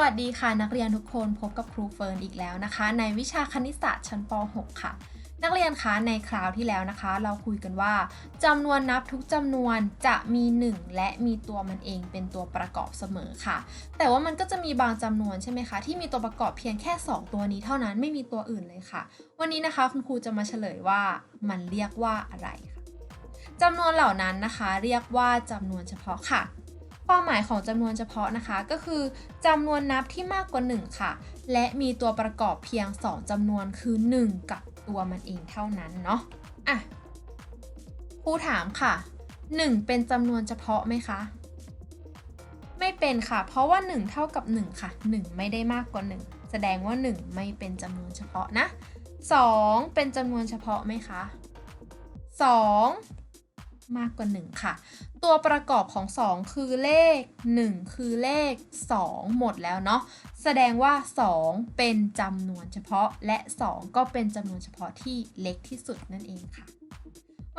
วัสดีค่ะ นักเรียนทุกคนพบกับครูเฟิร์นอีกแล้วนะคะ ในวิชาคณิตศาสตร์ชั้นป .6 ค่ะ นักเรียนคะในคราวที่แล้วนะคะ เราคุยกันว่าจำนวนนับทุกจำนวนจะมี 1 และมีตัวมันเองเป็นตัวประกอบเสมอค่ะ แต่ว่ามันก็จะมีบางจำนวนใช่ไหมคะ ที่มีตัวประกอบเพียงแค่ 2 ตัวนี้เท่านั้นไม่มีตัวอื่นเลยค่ะ วันนี้นะคะคุณครูจะมาเฉลยว่ามันเรียกว่าอะไรค่ะจำนวนเหล่านั้นนะคะ เรียกว่าจำนวนเฉพาะค่ะ ความหมายของจำนวนเฉพาะนะคะ ก็คือจำนวนนับที่มากกว่า 1 ค่ะ และมีตัวประกอบเพียง 2จำนวนคือ 1 กับตัวมันเองเท่านั้นเนาะอะครูถามค่ะ 1 เป็นจำนวนเฉพาะไหมคะ ไม่เป็นค่ะ เพราะว่า 1 เท่ากับ 1 ค่ะ 1 ไม่ได้มากกว่า 1 แสดงว่า 1 ไม่เป็นจำนวนเฉพาะนะ 2 เป็นจำนวนเฉพาะไหมคะ 2 มากกว่า 1 ค่ะ ตัวประกอบของ 2 คือเลข 1 คือเลข 2 หมดแล้วเนาะแสดงว่า 2 เป็นจำนวนเฉพาะและ 2 ก็เป็นจำนวนเฉพาะที่เล็กที่สุดนั่นเองค่ะ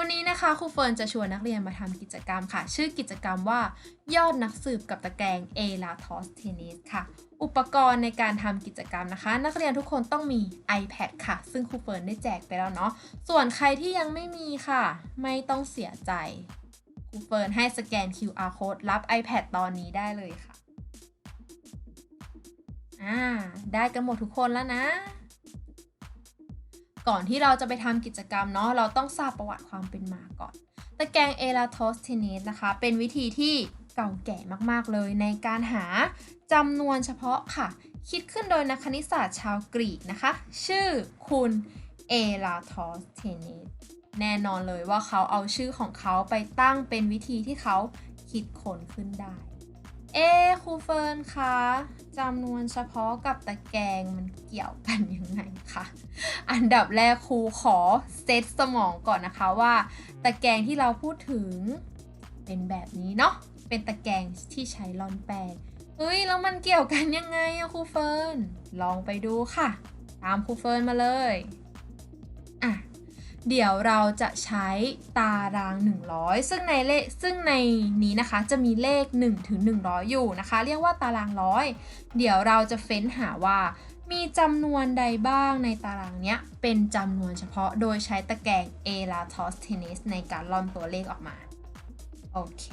วันนี้นะคะครูเฟิร์นจะชวนนักเรียนมาทำกิจกรรมค่ะ ชื่อกิจกรรมว่ายอดนักสืบกับตะแกรงเอลาทอสเทนิสค่ะ อุปกรณ์ในการทำกิจกรรมนะคะ นักเรียนทุกคนต้องมี iPad ค่ะ ซึ่งครูเฟิร์นได้แจกไปแล้วเนาะส่วนใครที่ยังไม่มีค่ะ ไม่ต้องเสียใจครูเฟิร์นให้สแกน QR code รับ iPad ตอนนี้ได้เลยค่ะอ่าได้กันหมดทุกคนแล้วนะ ก่อนที่เราจะไปทำกิจกรรมเนาะเราต้องทราบประวัติความเป็นมาก่อน ตะแกรงเอลาโทสเทเนสนะคะ เป็นวิธีที่เก่าแก่มากๆเลยในการหาจำนวนเฉพาะค่ะ คิดขึ้นโดยนักคณิตศาสตร์ชาวกรีกนะคะ ชื่อคุณเอลาโทสเทเนสแน่นอนเลยว่าเขาเอาชื่อของเขาไปตั้งเป็นวิธีที่เขาคิดค้นขึ้นได้ เอครูเฟิร์นคะจำนวนเฉพาะกับตะแกรงมันเกี่ยวกันยังไงคะอันดับแรกครูขอเซตสมองก่อนนะคะว่า ตะแกรงที่เราพูดถึงเป็นแบบนี้เนาะเป็นตะแกรงที่ใช้ล่อนแป้งเฮ้ยแล้วมันเกี่ยวกันยังไงอะครูเฟิร์นลองไปดูค่ะ ตามครูเฟิร์นมาเลย เดี๋ยวเราจะใช้ตาราง 100 ซึ่งในเลขซึ่งในนี้นะคะจะมีเลข1ถึง100 อยู่นะคะ เรียกว่าตารางร้อยเดี๋ยวเราจะเฟ้นหาว่า มีจำนวนใดบ้างในตารางเนี้ยเป็นจำนวนเฉพาะโดยใช้ตะแกรง e l a t o s t e n i s ในการล่อนตัวเลขออกมา โอเค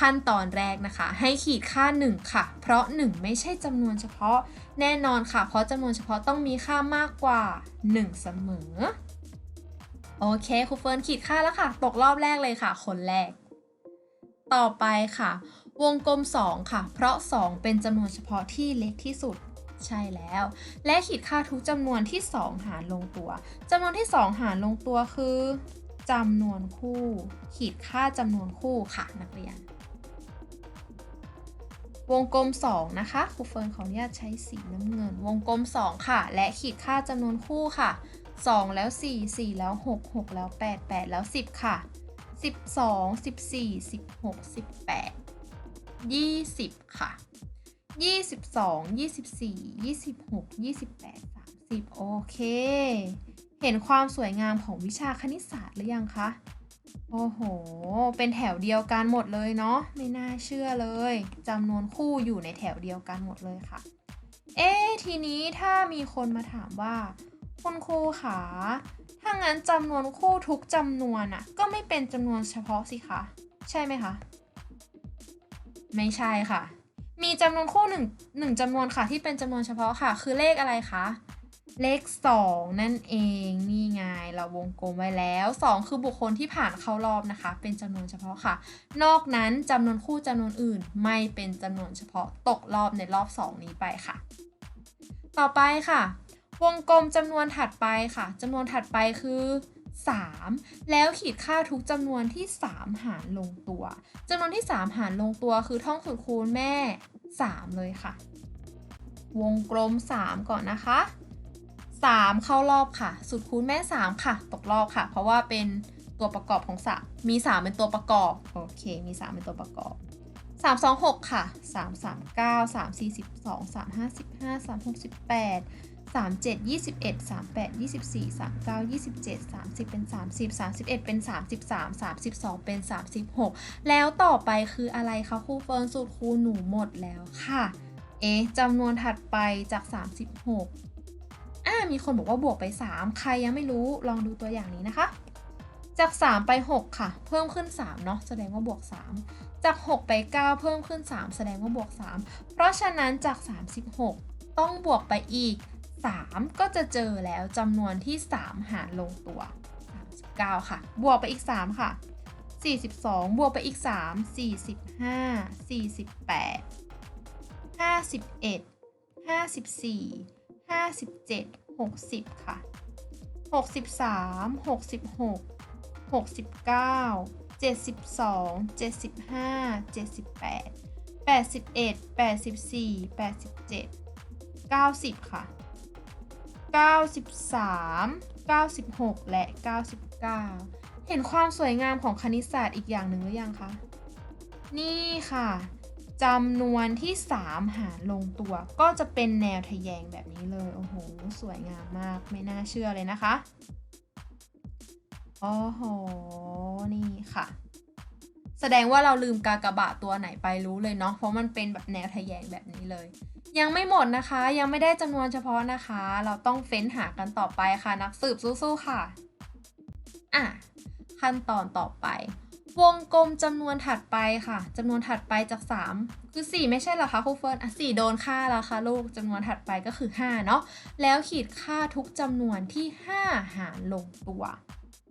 ขั้นตอนแรกนะคะ ให้ขีดค่า 1 ค่ะ เพราะ 1 ไม่ใช่จำนวนเฉพาะแน่นอนค่ะ เพราะจำนวนเฉพาะต้องมีค่ามากกว่า 1 เสมอ โอเคครูเฟิร์นขีดค่าแล้วค่ะ ตกรอบแรกเลยค่ะ คนแรก ต่อไปค่ะ วงกลม 2 ค่ะ เพราะ 2 เป็นจำนวนเฉพาะที่เล็กที่สุดใช่แล้ว และขีดค่าทุกจำนวนที่ 2 หารลงตัวจำนวนที่ 2 หารลงตัวคือจำนวนคู่ ขีดค่าจำนวนคู่ค่ะนักเรียน วงกลม 2 นะคะครูเฟิร์นขออนุญาตใช้สีน้ำเงิน วงกลม 2 ค่ะ และขีดค่าจำนวนคู่ค่ะ 2 แล้ว 4 4 แล้ว 6 6 แล้ว 8 8 แล้ว 10 ค่ะ 12 14 16 18 20 ค่ะ 22 24 26 28 30 โอเค เห็นความสวยงามของวิชาคณิตศาสตร์หรือยังคะ โอ้โห เป็นแถวเดียวกันหมดเลยเนาะ ไม่น่าเชื่อเลยจำนวนคู่อยู่ในแถวเดียวกันหมดเลยค่ะ เอ๊ทีนี้ถ้ามีคนมาถามว่า คุณครูคะถ้างั้นจำนวนคู่ทุกจำนวนอะก็ไม่เป็นจำนวนเฉพาะสิคะ ใช่ไหมคะ ไม่ใช่ค่ะ มีจำนวนคู่หนึ่งหนึ่งจำนวนค่ะที่เป็นจำนวนเฉพาะค่ะ คือเลขอะไรคะ เลข 2 นั่นเองนี่ไงเราวงกลมไว้แล้ว 2 คือบุคคลที่ผ่านเข้ารอบนะคะ เป็นจำนวนเฉพาะค่ะ นอกนั้นจำนวนคู่จำนวนอื่นไม่เป็นจำนวนเฉพาะตกรอบในรอบ 2 นี้ไปค่ะ ต่อไปค่ะ วงกลมจำนวนถัดไปค่ะจำนวนถัดไปคือ3 แล้วขีดค่าทุกจำนวนที่ 3 หารลงตัวจำนวนที่ 3 หารลงตัวคือท่องสูตรคูณแม่ 3 เลยค่ะ วงกลม 3 ก่อนนะคะ 3 เข้ารอบค่ะ สูตรคูณแม่ 3 ค่ะ ตกรอบค่ะ เพราะว่าเป็นตัวประกอบของ3มี 3 เป็นตัวประกอบ โอเค มี 3 เป็นตัวประกอบ 3 2 6 ค่ะ 3 3 9 3 4 12 3 5 15 3 6 18 3 7 21 3 8 24 3 9 27 30 เป็น 30 31 เป็น 33 32 เป็น 36 แล้วต่อไปคืออะไรคะครูเฟิร์นสูตรครูหนูหมดแล้วค่ะ เอ๊ะจำนวนถัดไปจาก 36 อ่ามีคนบอกว่าบวกไป 3 ใครยังไม่รู้ลองดูตัวอย่างนี้นะคะ จาก 3 ไป 6 ค่ะ เพิ่มขึ้น 3 เนาะแสดงว่าบวก 3 จาก 6 ไป 9 เพิ่มขึ้น 3 แสดงว่าบวก 3 เพราะฉะนั้นจาก 36 ต้องบวกไปอีก 3 ก็จะเจอแล้วจำนวนที่ 3 หารลงตัว 39 ค่ะ บวกไปอีก 3 ค่ะ 42 บวกไปอีก 3 45 48 51 54 57 60 ค่ะ 63 66 69 72 75 78 81 84 87 90 ค่ะ 93 96 และ 99 เห็นความสวยงามของคณิตศาสตร์อีกอย่างหนึ่งหรือยังคะ นี่ค่ะ จำนวนที่ 3 หารลงตัว ก็จะเป็นแนวทะแยงแบบนี้เลย โอ้โห สวยงามมากไม่น่าเชื่อเลยนะคะโอ้โห นี่ค่ะ แสดงว่าเราลืมกากบาทตัวไหนไปรู้เลยเนาะเพราะมันเป็นแบบแนวทะแยงแบบนี้เลย ยังไม่หมดนะคะ ยังไม่ได้จำนวนเฉพาะนะคะ เราต้องเฟ้นหากันต่อไปค่ะ นักสืบสู้ๆค่ะ อะ ขั้นตอนต่อไป วงกลมจำนวนถัดไปค่ะจำนวนถัดไปจาก 3 คือ 4 ไม่ใช่เหรอคะครูเฟิร์นอะ4โดนค่าแล้วค่ะลูกจำนวนถัดไปก็คือ 5 เนาะแล้วขีดค่าทุกจำนวนที่ 5 หารลงตัว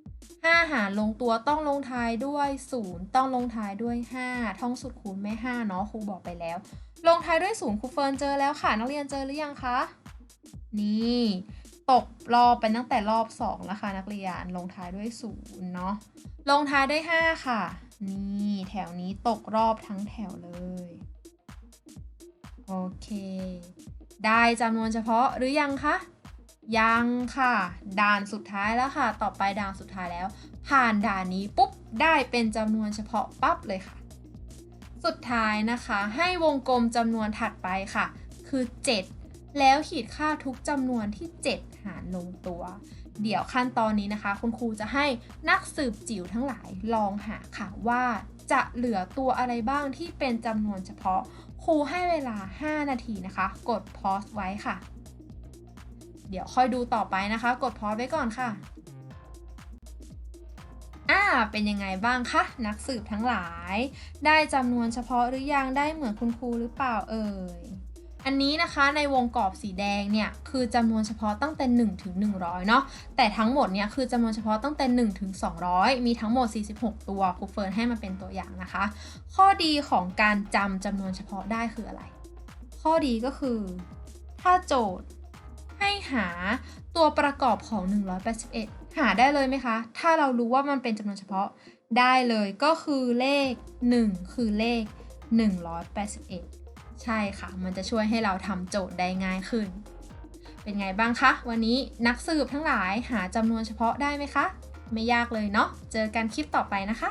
5 หารลงตัวต้องลงท้ายด้วย 0 ต้องลงท้ายด้วย 5 ท่องสุดคูณไม่ 5 เนาะครูบอกไปแล้ว ลงท้ายด้วย 0ครูเฟิร์นเจอแล้วค่ะ นักเรียนเจอหรือยังคะ นี่ ตกรอบไปตั้งแต่รอบ2แล้วค่ะนักเรียนลงท้ายด้วย0เนาะลงท้ายด้วย 5 ค่ะ นี่แถวนี้ตกรอบทั้งแถวเลย โอเค ได้จำนวนเฉพาะหรือยังคะ ยังค่ะ ด่านสุดท้ายแล้วค่ะ ต่อไปด่านสุดท้ายแล้ว ผ่านด่านนี้ปุ๊บ ได้เป็นจำนวนเฉพาะปั๊บเลยค่ะ สุดท้ายนะคะ ให้วงกลมจำนวนถัดไปค่ะ คือ 7 แล้วขีดค่าทุกจำนวนที่ 7 หารลงตัว เดี๋ยวขั้นตอนนี้นะคะ คุณครูจะให้นักสืบจิ๋วทั้งหลายลองหาค่ะว่าจะเหลือตัวอะไรบ้างที่เป็นจำนวนเฉพาะ ครูให้เวลา 5 นาทีนะคะ กดพอสไว้ค่ะ เดี๋ยวค่อยดูต่อไปนะคะ กดพอสไว้ก่อนค่ะอ่าเป็นยังไงบ้างคะนักสืบทั้งหลาย ได้จำนวนเฉพาะหรือยังได้เหมือนคุณครูหรือเปล่าเอ่ย อันนี้นะคะในวงกรอบสีแดงเนี่ยคือจำนวนเฉพาะตั้งแต่1ถึง100 เนาะแต่ทั้งหมดเนี่ยคือจำนวนเฉพาะตั้งแต่1ถึง200 มีทั้งหมด 46 ตัวครูเฟิร์นให้มาเป็นตัวอย่างนะคะ ข้อดีของการจำจำนวนเฉพาะได้คืออะไร ข้อดีก็คือ ถ้าโจทย์ให้หาตัวประกอบของ 181 หาได้เลยไหมคะ ถ้าเรารู้ว่ามันเป็นจำนวนเฉพาะได้เลยก็คือเลข 1 คือเลข 181 ใช่ค่ะ มันจะช่วยให้เราทำโจทย์ได้ง่ายขึ้น เป็นไงบ้างคะ วันนี้นักสืบทั้งหลายหาจำนวนเฉพาะได้ไหมคะ ไม่ยากเลยเนาะ เจอกันคลิปต่อไปนะคะ